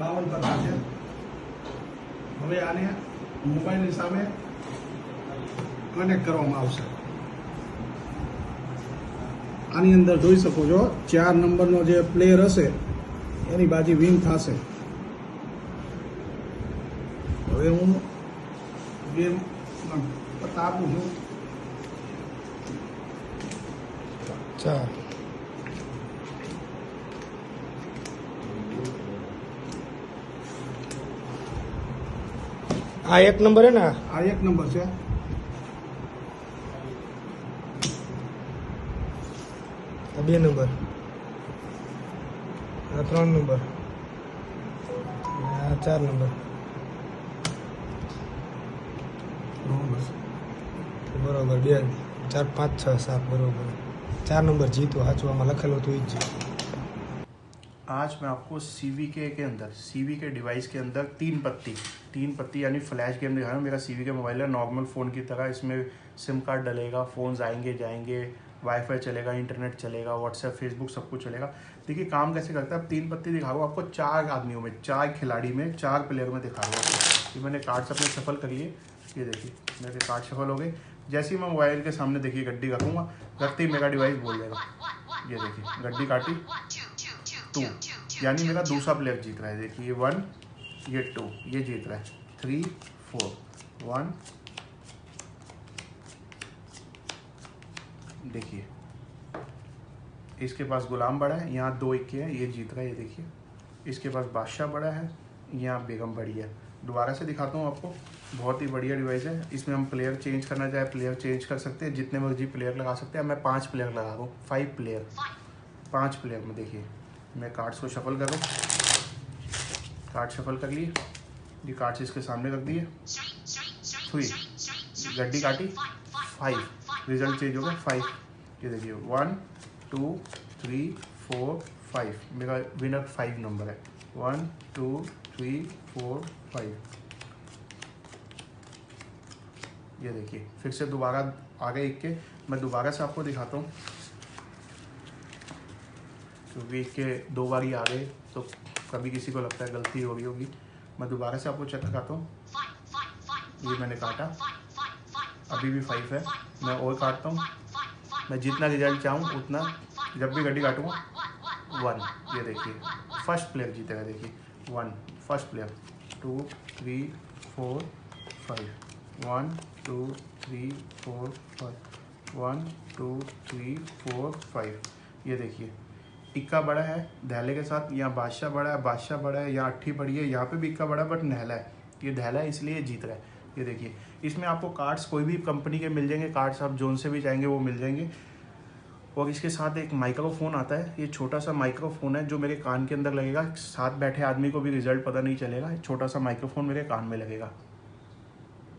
બાવન કરતા છે. હવે આને મોબાઈલની સામે કનેક્ટ કરવામાં આવશે. આની અંદર જોઈ શકો છો, ચાર નંબરનો જે પ્લેયર હશે, એની બાજી વિન થશે. હવે હું ગેમ પત્તા છું. ચાર આ એક નંબર હે ને આ? એક નંબર છે. આ બે નંબર. આ ત્રણ નંબર. આ ચાર નંબર. બરોબર બે ચાર પાંચ છ સાત બરોબર. ચાર નંબર જીતો સાચવામાં લખેલો લખેલું હતું એ જ જીતો आज मैं आपको सी के के अंदर सी वी के डिवाइस के अंदर तीन पत्ती तीन पत्ती यानी फ्लैश गेम दिखा रहा हूँ। मेरा सी वी के मोबाइल है नॉर्मल फ़ोन की तरह। इसमें सिम कार्ड डलेगा फ़ोन्स आएँगे, जाएँगे वाईफाई चलेगा इंटरनेट चलेगा व्हाट्सएप फेसबुक सब कुछ चलेगा। देखिए, काम कैसे करता है? तीन पत्ती दिखा रहा आपको चार आदमियों में, चार खिलाड़ी में, चार प्लेयर में दिखा रहा हूँ ये मैंने कार्ड्स अपने सफल कर लिए। ये देखिए, मेरे कार्ड सफल हो गए। जैसे ही मैं मोबाइल के सामने देखिए, गड्डी रखूँगा रखते ही मेरा डिवाइस बोल देगा। ये देखिए, गड्डी काटी। टू यानी मेरा दूसरा प्लेयर जीत रहा है। देखिए ये वन ये टू ये जीत रहा है। थ्री फोर वन देखिए, इसके पास गुलाम बड़ा है, यहाँ दो इक्के हैं, ये जीत रहा है, ये देखिए। इसके पास बादशाह बड़ा है, यहाँ बेगम बड़ी है। दोबारा से दिखाता हूँ आपको, बहुत ही बढ़िया डिवाइस है। इसमें हम प्लेयर चेंज करना चाहे प्लेयर चेंज कर सकते हैं, जितने मर्ज़ी प्लेयर लगा सकते हैं। मैं पाँच प्लेयर लगा रहा हूँ फाइव प्लेयर पाँच प्लेयर में देखिए। मैं कार्ड्स को शफल कर रहा हूँ। कार्ड शफल कर लिए। ये कार्ड्स इसके सामने रख दिए। थ्री गड्डी काटी। फाइव रिज़ल्ट चेंज हो गया। फाइव ये देखिए। One two three four five मेरा विनर फाइव नंबर है। One two three four five ये देखिए। फिर से दोबारा आ गए एक के। मैं दोबारा से आपको दिखाता हूँ। क्योंकि के दो बार ही आ गए तो कभी किसी को लगता है गलती हो गई होगी। मैं दोबारा से आपको चेक कराता हूँ। ये मैंने काटा। अभी भी फाइव है। मैं और काटता हूँ। मैं जितना रिज़ल्ट चाहूँ, उतना जब भी गड्डी काटूँगा। वन ये देखिए। फ़र्स्ट प्लेयर जीतेगा देखिए। One first player two three four five one two three four five one two three four five ये देखिए। इक्का बड़ा है, दहले के साथ यहाँ बादशाह बड़ा है, बादशाह बड़ा है, यहाँ अट्ठी बड़ी है, यहाँ पे भी इक्का बड़ा है बट नहला है। ये दहला है, इसलिए जीत रहा है। ये देखिए, इसमें आपको कार्ड्स कोई भी कंपनी के मिल जाएँगे कार्ड्स आप जोन से भी चाहेंगे वो मिल जाएँगे। और इसके साथ एक माइक्रोफोन आता है, ये छोटा सा माइक्रोफोन है, जो मेरे कान के अंदर लगेगा, साथ बैठे आदमी को भी रिज़ल्ट पता नहीं चलेगा, छोटा सा माइक्रोफोन मेरे कान में लगेगा।